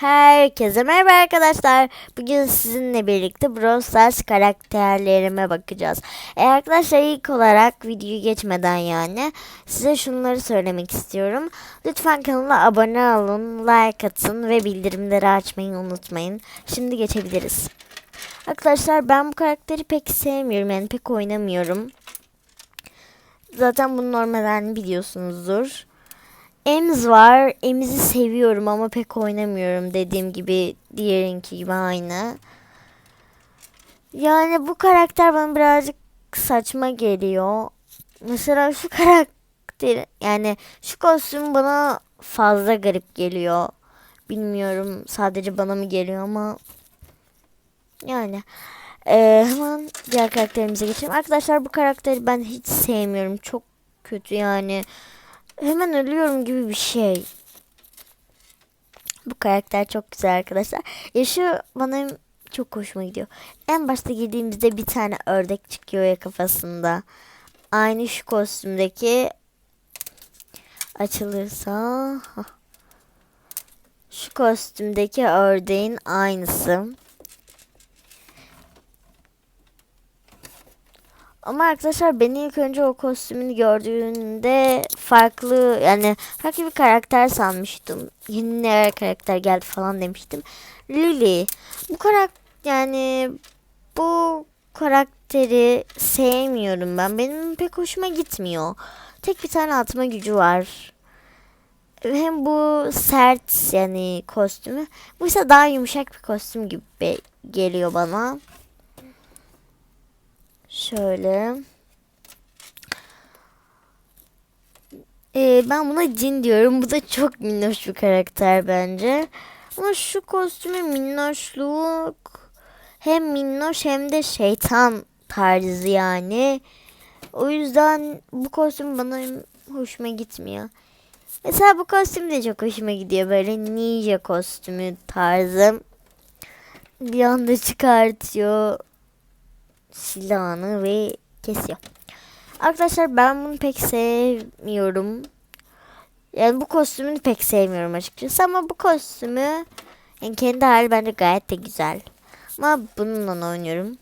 Herkese merhaba arkadaşlar. Bugün sizinle birlikte Brawl Stars karakterlerime bakacağız. E arkadaşlar ilk olarak videoyu geçmeden yani size şunları söylemek istiyorum. Lütfen kanala abone olun, like atın ve bildirimleri açmayı unutmayın. Şimdi geçebiliriz. Arkadaşlar ben bu karakteri pek sevmiyorum yani pek oynamıyorum. Zaten bunu normalden biliyorsunuzdur. Ems var. Ems'i seviyorum ama pek oynamıyorum. Dediğim gibi diğerinki gibi aynı. Yani bu karakter bana birazcık saçma geliyor. Mesela şu karakter yani şu kostüm bana fazla garip geliyor. Bilmiyorum sadece bana mı geliyor ama yani Ee, hemen diğer karakterimize geçelim. Arkadaşlar bu karakteri ben hiç sevmiyorum. Çok kötü yani hemen ölüyorum gibi bir şey. Bu karakter çok güzel arkadaşlar. Ya şu bana çok hoşuma gidiyor. En başta girdiğimizde bir tane ördek çıkıyor ya kafasında. Aynı şu kostümdeki açılırsa şu kostümdeki ördeğin aynısı. Ama arkadaşlar beni ilk önce o kostümünü gördüğünde farklı yani farklı bir karakter sanmıştım. Yeni ne karakter geldi falan demiştim. Lily. Bu karakter yani bu karakteri sevmiyorum ben. Benim pek hoşuma gitmiyor. Tek bir tane atma gücü var. Hem bu sert yani kostümü. Bu ise daha yumuşak bir kostüm gibi geliyor bana. Şöyle. Ee, ben buna cin diyorum. Bu da çok minnoş bir karakter bence. Ama şu kostümün minnoşluk hem minnoş hem de şeytan tarzı yani. O yüzden bu kostüm bana hoşuma gitmiyor. Mesela bu kostüm de çok hoşuma gidiyor. Böyle ninja kostümü tarzı. Bir anda çıkartıyor silahını ve kesiyor. Arkadaşlar ben bunu pek sevmiyorum. Yani bu kostümünü pek sevmiyorum açıkçası ama bu kostümü yani kendi hali bence gayet de güzel. Ama bununla oynuyorum.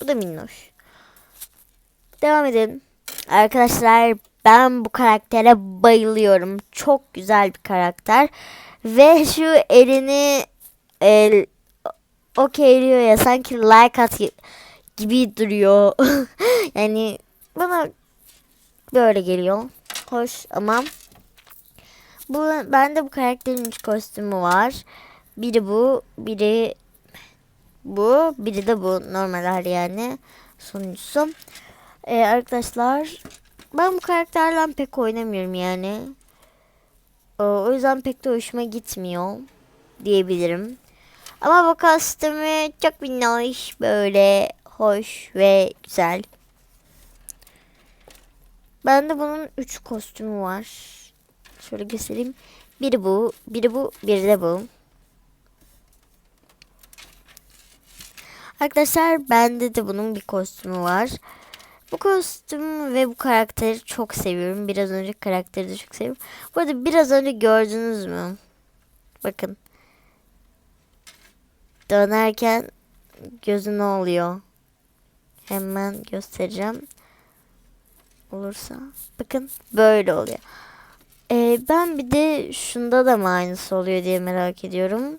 Bu da minnoş. Devam edelim. Arkadaşlar ben bu karaktere bayılıyorum. Çok güzel bir karakter. Ve şu elini el, okeyliyor ya sanki like at gibi duruyor. yani bana böyle geliyor. Hoş ama bu bende bu karakterin üç kostümü var. Biri bu, biri bu, biri de bu normal hali yani sonuncusu. Ee, arkadaşlar ben bu karakterle pek oynamıyorum yani. O yüzden pek de hoşuma gitmiyor diyebilirim. Ama bu kostümü çok minnoş böyle hoş ve güzel. Bende bunun 3 kostümü var. Şöyle göstereyim. Biri bu, biri bu, biri de bu. Arkadaşlar bende de bunun bir kostümü var. Bu kostüm ve bu karakteri çok seviyorum. Biraz önce karakteri de çok seviyorum. Bu arada biraz önce gördünüz mü? Bakın dönerken gözü ne oluyor? Hemen göstereceğim. Olursa. Bakın böyle oluyor. Ee, ben bir de şunda da mı aynısı oluyor diye merak ediyorum.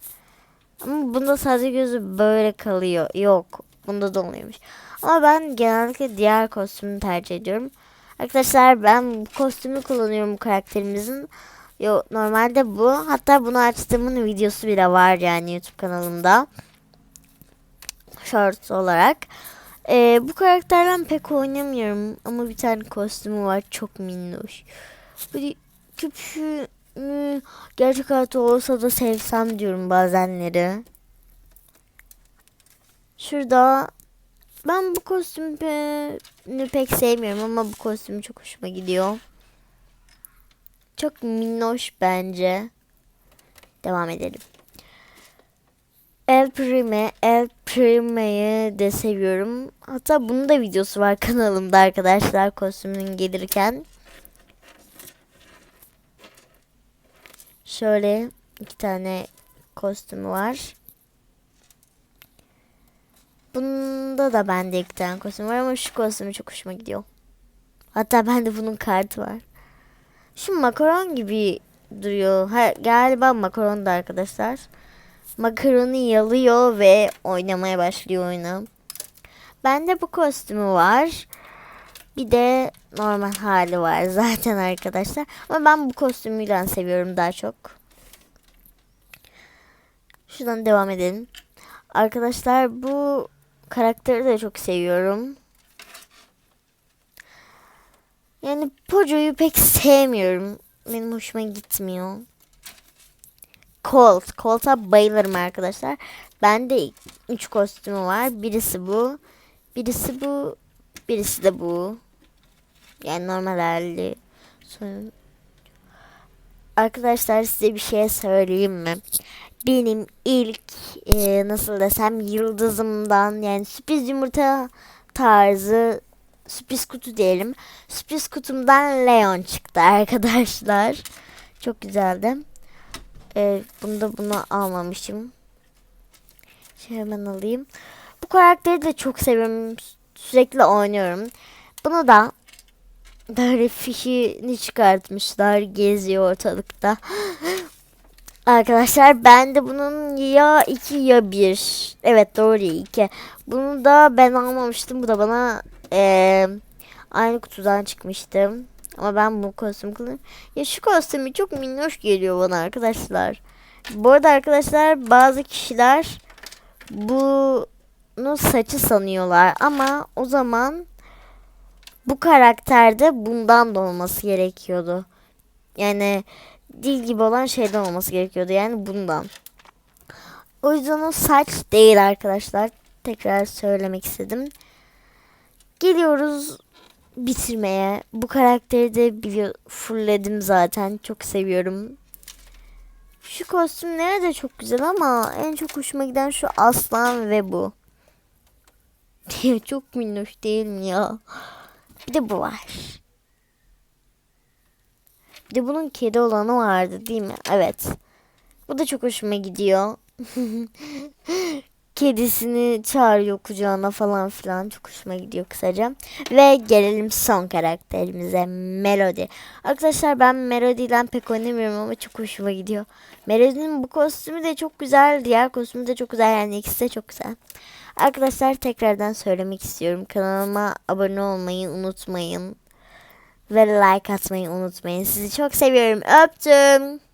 Ama bunda sadece gözü böyle kalıyor. Yok. Bunda da oluyormuş. Ama ben genellikle diğer kostümü tercih ediyorum. Arkadaşlar ben bu kostümü kullanıyorum karakterimizin. Yo, normalde bu. Hatta bunu açtığımın videosu bile var yani YouTube kanalımda. Shorts olarak. Ee, bu karakterden pek oynamıyorum. Ama bir tane kostümü var. Çok minnoş. Böyle küpüşünü gerçek hayatta olsa da sevsem diyorum bazenleri. Şurada ben bu kostümü pek sevmiyorum ama bu kostüm çok hoşuma gidiyor. Çok minnoş bence. Devam edelim. El Prime, El Prime'yi de seviyorum. Hatta bunun da videosu var kanalımda arkadaşlar kostümün gelirken. Şöyle iki tane kostümü var. Bunda da bende iki tane kostüm var ama şu kostümü çok hoşuma gidiyor. Hatta bende bunun kartı var. Şu makaron gibi duruyor. Ha, galiba makaron da arkadaşlar. Makaronu yalıyor ve oynamaya başlıyor oyunu. Bende bu kostümü var. Bir de normal hali var zaten arkadaşlar. Ama ben bu kostümüyle seviyorum daha çok. Şuradan devam edelim. Arkadaşlar bu karakteri de çok seviyorum. Yani Poco'yu pek sevmiyorum. Benim hoşuma gitmiyor. Colt. Colt'a bayılırım arkadaşlar. Bende 3 kostümü var. Birisi bu. Birisi bu. Birisi de bu. Yani normal. Sonra... Arkadaşlar size bir şey söyleyeyim mi? Benim ilk e, nasıl desem yıldızımdan yani sürpriz yumurta tarzı sürpriz kutu diyelim. Sürpriz kutumdan Leon çıktı arkadaşlar. Çok güzeldi. E, bunda bunu almamışım. Şey hemen alayım. Bu karakteri de çok seviyorum. Sürekli oynuyorum. Bunu da böyle fişini çıkartmışlar. Geziyor ortalıkta. Arkadaşlar ben de bunun ya iki ya bir. Evet doğru iki. Bunu da ben almamıştım. Bu da bana eee, aynı kutudan çıkmıştı. Ama ben bu kostüm kullanıyorum. Ya şu kostümü çok minnoş geliyor bana arkadaşlar. Bu arada arkadaşlar bazı kişiler bunu saçı sanıyorlar. Ama o zaman bu karakterde bundan da olması gerekiyordu. Yani dil gibi olan şeyden olması gerekiyordu. Yani bundan. O yüzden o saç değil arkadaşlar. Tekrar söylemek istedim. Geliyoruz bitirmeye. Bu karakteri de biliyor, fullledim zaten. Çok seviyorum. Şu kostümleri de çok güzel ama en çok hoşuma giden şu aslan ve bu. çok minnoş değil mi ya? Bir de bu var. Bir de bunun kedi olanı vardı değil mi? Evet. Bu da çok hoşuma gidiyor. Kedisini çağırıyor kucağına falan filan. Çok hoşuma gidiyor kısaca. Ve gelelim son karakterimize. Melody. Arkadaşlar ben Melody ile pek oynamıyorum ama çok hoşuma gidiyor. Melody'nin bu kostümü de çok güzel. Diğer kostümü de çok güzel. Yani ikisi de çok güzel. Arkadaşlar tekrardan söylemek istiyorum. Kanalıma abone olmayı unutmayın. Ve like atmayı unutmayın. Sizi çok seviyorum. Öptüm.